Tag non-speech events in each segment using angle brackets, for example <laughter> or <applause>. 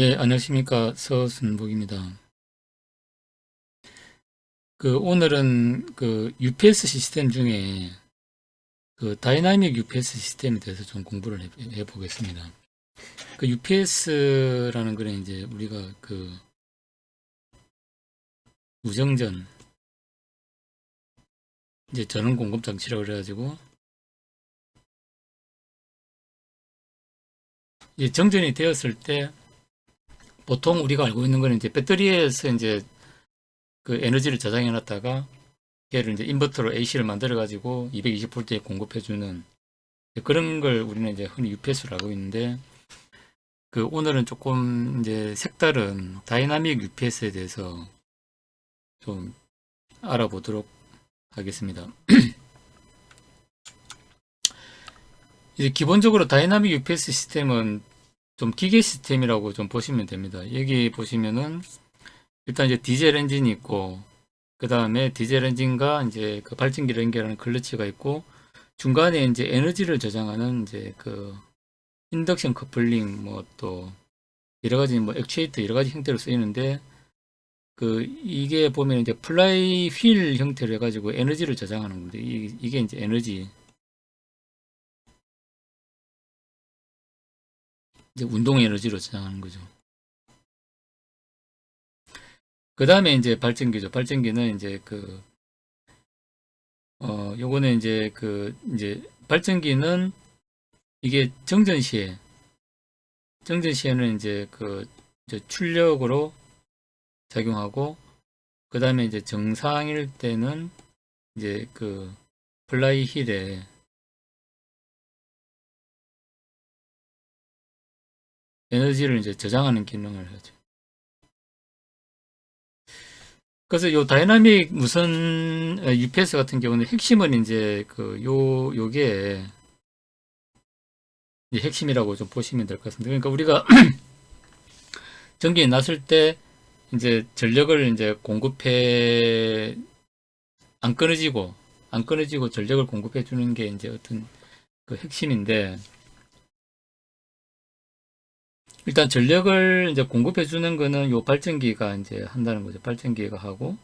예, 안녕하십니까. 서순복입니다. 그, 오늘은 그 UPS 시스템 중에 그 다이나믹 UPS 시스템에 대해서 좀 공부를 해, 해 보겠습니다. 그 UPS라는 거는 이제 우리가 그 무정전, 이제 전원 공급 장치라고 그래가지고 이제 정전이 되었을 때 보통 우리가 알고 있는 거는 이제 배터리에서 이제 그 에너지를 저장해 놨다가 걔를 이제 인버터로 AC를 만들어 가지고 220V에 공급해 주는 그런 걸 우리는 이제 흔히 UPS로 알고 있는데 그 오늘은 조금 이제 색다른 다이나믹 UPS에 대해서 좀 알아보도록 하겠습니다. <clears throat> 이제 기본적으로 다이나믹 UPS 시스템은 좀 기계 시스템이라고 좀 보시면 됩니다. 여기 보시면은 일단 이제 디젤 엔진이 있고 그 다음에 디젤 엔진과 이제 그 발전기를 연결하는 클러치가 있고 중간에 이제 에너지를 저장하는 이제 그 인덕션 커플링 뭐 또 여러 가지 뭐 액추에이터 여러 가지 형태로 쓰이는데 그 이게 보면 이제 플라이 휠 형태로 해가지고 에너지를 저장하는 건데 이, 이게 이제 에너지 이제 운동 에너지로 저장하는 거죠. 그 다음에 이제 발전기죠. 발전기는 이제 그, 어, 요거는 이제 그, 이제 발전기는 이게 정전 시에, 정전 시에는 이제 그, 이제 출력으로 작용하고, 그 다음에 이제 정상일 때는 이제 그, 플라이 힐에 에너지를 이제 저장하는 기능을 하죠. 그래서 요 다이나믹 무선 UPS 같은 경우는 핵심은 이제 그 요 요게 이제 핵심이라고 좀 보시면 될 것 같습니다. 그러니까 우리가 <clears throat> 전기에 났을 때 이제 전력을 이제 공급해 안 끊어지고 안 끊어지고 전력을 공급해 주는 게 이제 어떤 그 핵심인데 일단 전력을 이제 공급해 주는 거는 요 발전기가 이제 한다는 거죠. 발전기가 하고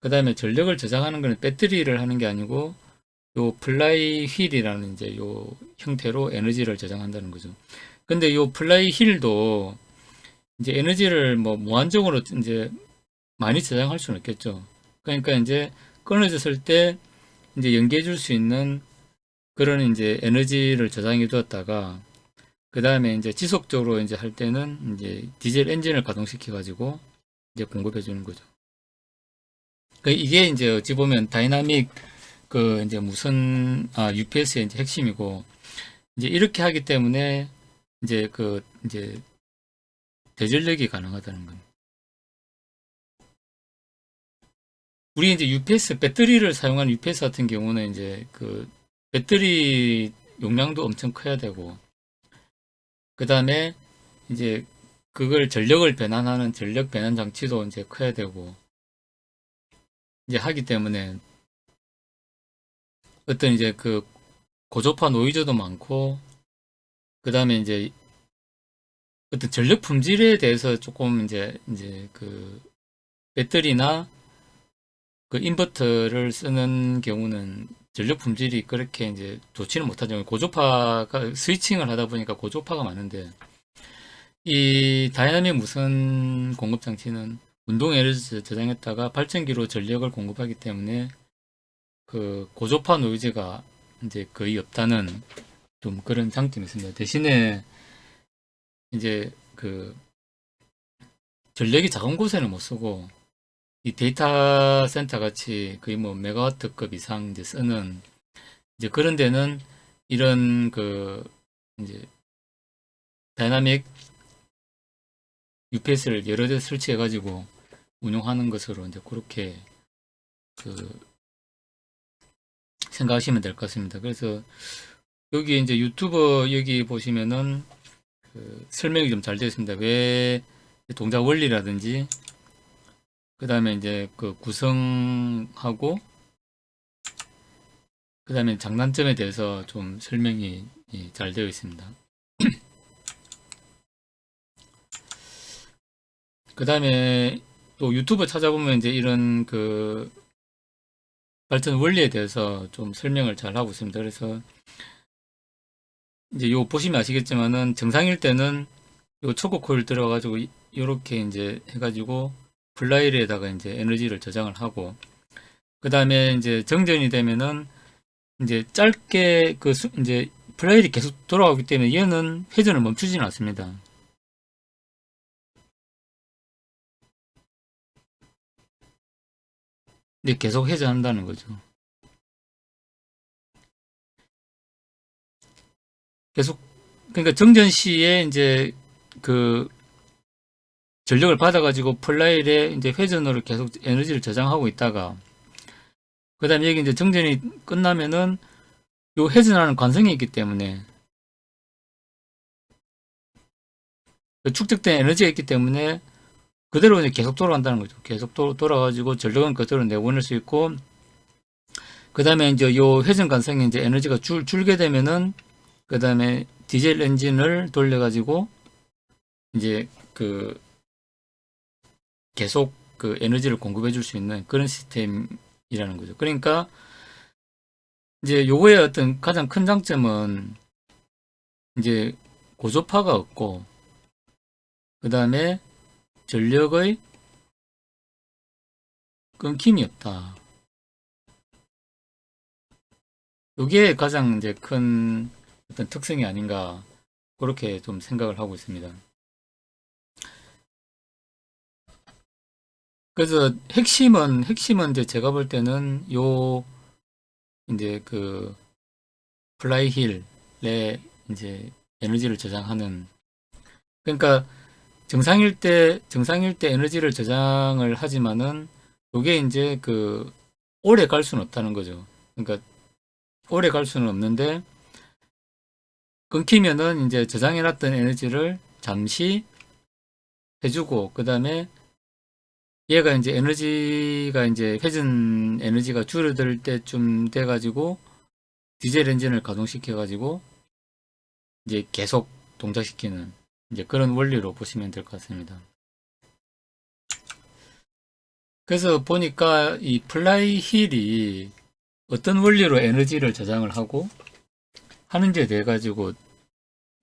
그 다음에 전력을 저장하는 거는 배터리를 하는 게 아니고 요 플라이 휠이라는 이제 요 형태로 에너지를 저장한다는 거죠. 근데 요 플라이 휠도 이제 에너지를 뭐 무한정으로 이제 많이 저장할 수는 없겠죠. 그러니까 이제 끊어졌을 때 이제 연기해 줄 수 있는 그런 이제 에너지를 저장해 두었다가 그 다음에 이제 지속적으로 이제 할 때는 이제 디젤 엔진을 가동시켜 가지고 이제 공급해 주는 거죠. 그 이게 이제 어찌 보면 다이나믹 그 이제 무슨 아 UPS의 이제 핵심이고 이제 이렇게 하기 때문에 이제 그 이제 대전력이 가능하다는 겁니다. 우리 이제 UPS 배터리를 사용한 UPS 같은 경우는 이제 그 배터리 용량도 엄청 커야 되고 그 다음에 이제 그걸 전력을 변환하는 전력 변환 장치도 이제 커야 되고 이제 하기 때문에 어떤 이제 그 고조파 노이즈도 많고 그 다음에 이제 어떤 전력 품질에 대해서 조금 이제 이제 그 배터리나 그 인버터를 쓰는 경우는 전력 품질이 그렇게 이제 좋지는 못하죠. 고조파가 스위칭을 하다 보니까 고조파가 많은데 이 다이나믹 무선 공급 장치는 운동 에너지 저장했다가 발전기로 전력을 공급하기 때문에 그 고조파 노이즈가 이제 거의 없다는 좀 그런 장점이 있습니다. 대신에 이제 그 전력이 작은 곳에는 못 쓰고 이 데이터 센터 같이 거의 뭐 메가와트급 이상 이제 쓰는 이제 그런 데는 이런 그 이제 다이나믹 UPS를 여러 대 설치해 가지고 운용하는 것으로 이제 그렇게 그 생각하시면 될 것 같습니다. 그래서 여기 이제 유튜버 여기 보시면은 그 설명이 좀 잘 되어 있습니다. 왜 동작 원리라든지 그 다음에 이제 그 구성하고 그 다음에 장단점에 대해서 좀 설명이 잘 되어 있습니다. <clears throat> 그 다음에 또 유튜브 찾아보면 이제 이런 그 발전 원리에 대해서 좀 설명을 잘 하고 있습니다. 그래서 이제 요 보시면 아시겠지만은 정상일 때는 요 초코 코일 들어가지고 이렇게 이제 해가지고 플라이리에다가 이제 에너지를 저장을 하고 그 다음에 이제 정전이 되면은 이제 짧게 그 수- 이제 플라이리 계속 돌아가기 때문에 얘는 회전을 멈추지는 않습니다. 근데 계속 회전한다는 거죠. 계속 그러니까 정전 시에 이제 그 전력을 받아가지고 플라일에 이제 회전으로 계속 에너지를 저장하고 있다가 그 다음에 여기 이제 정전이 끝나면은 요 회전하는 관성이 있기 때문에 그 축적된 에너지가 있기 때문에 그대로 이제 계속 돌아간다는 거죠. 계속 도, 돌아가지고 전력은 그대로 내보낼 수 있고 그 다음에 이제 요 회전 관성이 이제 에너지가 줄, 줄게 되면은 그 다음에 디젤 엔진을 돌려가지고 이제 그 계속 그 에너지를 공급해 줄 수 있는 그런 시스템이라는 거죠. 그러니까 이제 요거의 어떤 가장 큰 장점은 이제 고조파가 없고 그 다음에 전력의 끊김이 없다. 요게 가장 이제 큰 어떤 특성이 아닌가 그렇게 좀 생각을 하고 있습니다. 그래서 핵심은 핵심은 이제 제가 볼 때는 요 이제 그 플라이 힐에 이제 에너지를 저장하는 그러니까 정상일 때 정상일 때 에너지를 저장을 하지만은 요게 이제 그 오래 갈 수는 없다는 거죠. 그러니까 오래 갈 수는 없는데 끊기면은 이제 저장해 놨던 에너지를 잠시 해주고 그 다음에 얘가 이제 에너지가 이제 회전 에너지가 줄어들 때쯤 돼 가지고 디젤 엔진을 가동시켜 가지고 이제 계속 동작시키는 이제 그런 원리로 보시면 될 것 같습니다. 그래서 보니까 이 플라이 힐이 어떤 원리로 에너지를 저장을 하고 하는지에 대해 가지고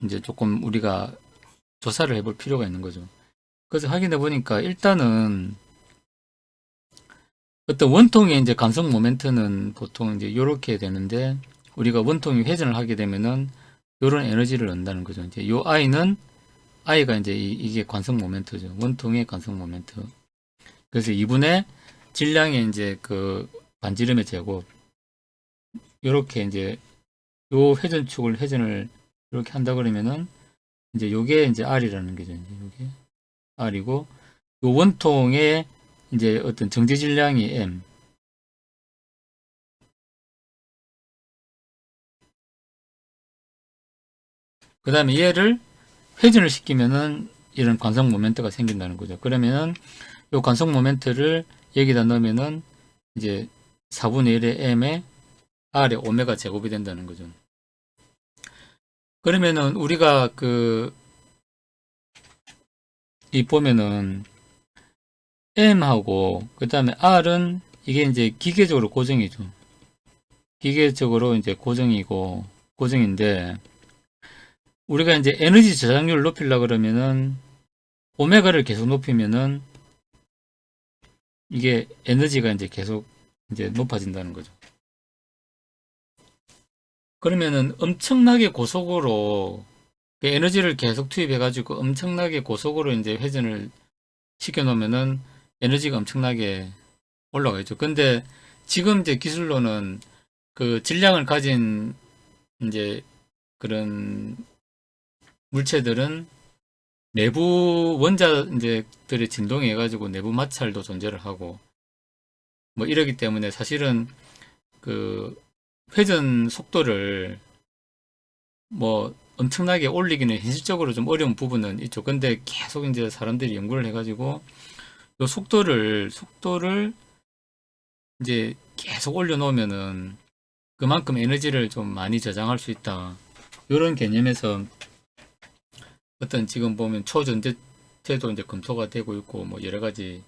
이제 조금 우리가 조사를 해볼 필요가 있는 거죠. 그래서 확인해 보니까 일단은 어떤 원통의 이제 간섭 모멘트는 보통 이제 이렇게 되는데 우리가 원통이 회전을 하게 되면은 이런 에너지를 얻는다는 거죠. 이제 요 i는 i가 이제 이, 게 관성 모멘트죠. 원통의 관성 모멘트. 그래서 2분의 질량의 이제 그 반지름의 제곱 이렇게 이제 요 회전축을 회전을 이렇게 한다 그러면은 이제 요게 이제 R이라는 거죠. 이제 요게 R이고 요 원통의 이제 어떤 정지 질량이 M 그 다음에 얘를 회전을 시키면은 이런 관성 모멘트가 생긴다는 거죠. 그러면은 요 관성 모멘트를 여기다 넣으면은 이제 4분의 1의 m에 r의 오메가 제곱이 된다는 거죠. 그러면은 우리가 그 이 보면은 m하고 그 다음에 r은 이게 이제 기계적으로 고정이죠. 기계적으로 이제 고정이고 고정인데 우리가 이제 에너지 저장률을 높이려 그러면은 오메가를 계속 높이면은 이게 에너지가 이제 계속 이제 높아진다는 거죠. 그러면은 엄청나게 고속으로 그 에너지를 계속 투입해 가지고 엄청나게 고속으로 이제 회전을 시켜 놓으면은 에너지가 엄청나게 올라가죠. 근데 지금 이제 기술로는 그 질량을 가진 이제 그런 물체들은 내부 원자 이제들의 진동에 해 가지고 내부 마찰도 존재를 하고 뭐 이러기 때문에 사실은 그 회전 속도를 뭐 엄청나게 올리기는 현실적으로 좀 어려운 부분은 있죠. 근데 계속 이제 사람들이 연구를 해가지고 요 속도를 속도를 이제 계속 올려놓으면은 그만큼 에너지를 좀 많이 저장할 수 있다. 이런 개념에서 어떤 지금 보면 초전대 제도 이제 검토가 되고 있고 뭐 여러 가지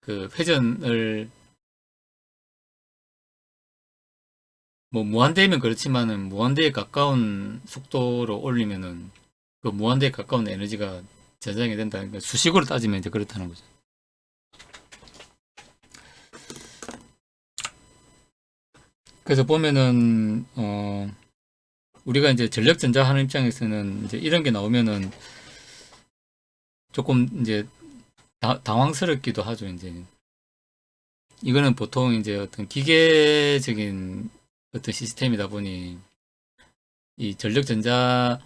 그 회전을 뭐 무한대면 그렇지만은 무한대에 가까운 속도로 올리면은 그 무한대에 가까운 에너지가 저장이 된다는 거 수식으로 따지면 이제 그렇다는 거죠. 그래서 보면은 어 우리가 이제 전력 전자 하는 입장에서는 이제 이런 게 나오면은 조금 이제 다- 당황스럽기도 하죠. 이제 이거는 보통 이제 어떤 기계적인 어떤 시스템이다 보니 이 전력 전자가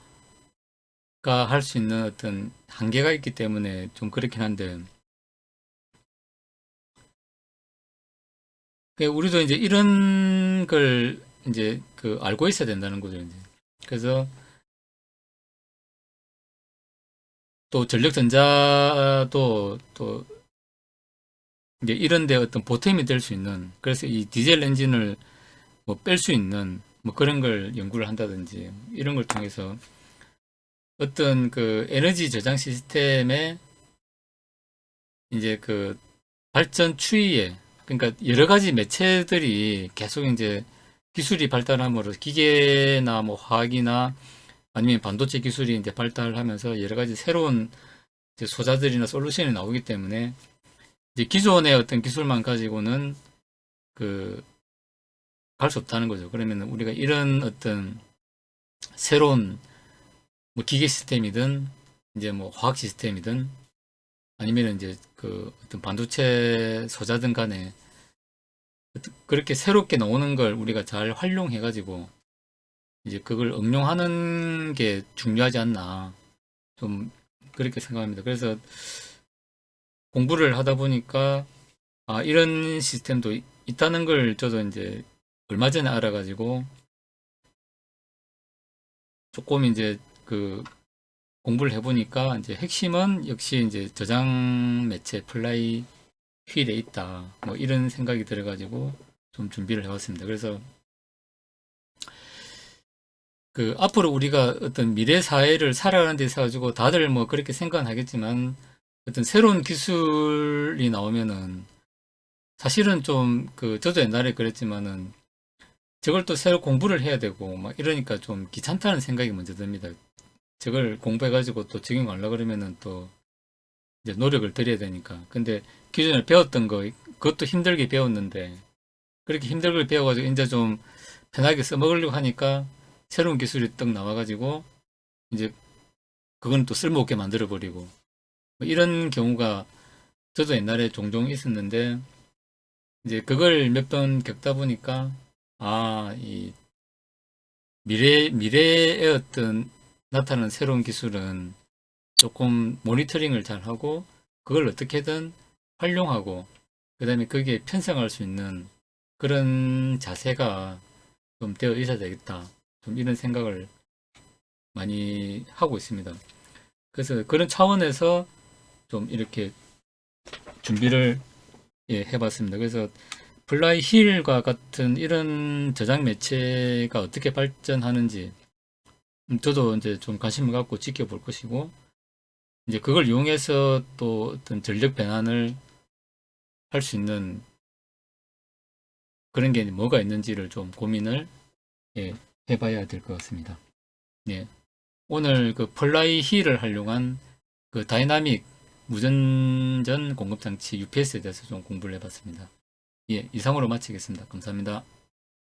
할 수 있는 어떤 한계가 있기 때문에 좀 그렇긴 한데 우리도 이제 이런 걸 이제 그 알고 있어야 된다는 거죠. 이제. 그래서 또 전력 전자도 또 이제 이런 데 어떤 보탬이 될 수 있는 그래서 이 디젤 엔진을 뭐 뺄 수 있는 뭐 그런 걸 연구를 한다든지 이런 걸 통해서 어떤 그 에너지 저장 시스템의 이제 그 발전 추이에 그러니까 여러 가지 매체들이 계속 이제 기술이 발달함으로 기계나 뭐 화학이나 아니면 반도체 기술이 이제 발달하면서 여러 가지 새로운 이제 소자들이나 솔루션이 나오기 때문에 이제 기존의 어떤 기술만 가지고는 그 갈 수 없다는 거죠. 그러면 우리가 이런 어떤 새로운 뭐 기계 시스템이든 이제 뭐 화학 시스템이든 아니면 이제 그 어떤 반도체 소자든 간에 그렇게 새롭게 나오는 걸 우리가 잘 활용해 가지고 이제 그걸 응용하는 게 중요하지 않나 좀 그렇게 생각합니다. 그래서 공부를 하다 보니까 아 이런 시스템도 이- 있다는 걸 저도 이제 얼마 전에 알아가지고 조금 이제 그 공부를 해보니까 이제 핵심은 역시 이제 저장 매체 플라이 휠에 있다. 뭐 이런 생각이 들어가지고 좀 준비를 해왔습니다. 그래서 그 앞으로 우리가 어떤 미래 사회를 살아가는 데 있어 가지고 다들 뭐 그렇게 생각은 하겠지만 어떤 새로운 기술이 나오면은 사실은 좀 그 저도 옛날에 그랬지만은 저걸 또 새로 공부를 해야 되고 막 이러니까 좀 귀찮다는 생각이 먼저 듭니다. 저걸 공부해가지고 또 적용하려 그러면은 또 이제 노력을 들여야 되니까. 근데 기존에 배웠던 거, 그것도 힘들게 배웠는데, 그렇게 힘들게 배워가지고 이제 좀 편하게 써먹으려고 하니까 새로운 기술이 떡 나와가지고 이제 그건 또 쓸모없게 만들어버리고 뭐 이런 경우가 저도 옛날에 종종 있었는데 이제 그걸 몇 번 겪다 보니까 아, 이 미래, 미래의 어떤 나타나는 새로운 기술은 조금 모니터링을 잘 하고 그걸 어떻게든 활용하고 그 다음에 거기에 편성할 수 있는 그런 자세가 좀 되어 있어야 되겠다. 좀 이런 생각을 많이 하고 있습니다. 그래서 그런 차원에서 좀 이렇게 준비를 예, 해봤습니다. 그래서 플라이 힐과 같은 이런 저장 매체가 어떻게 발전하는지 음, 저도 이제 좀 관심을 갖고 지켜볼 것이고 이제 그걸 이용해서 또 어떤 전력 변환을 할 수 있는 그런 게 뭐가 있는지를 좀 고민을 예, 해봐야 될 것 같습니다. 예. 오늘 그 플라이 힐을 활용한 그 다이나믹 무전전 공급장치 UPS에 대해서 좀 공부를 해봤습니다. 예, 이상으로 마치겠습니다. 감사합니다.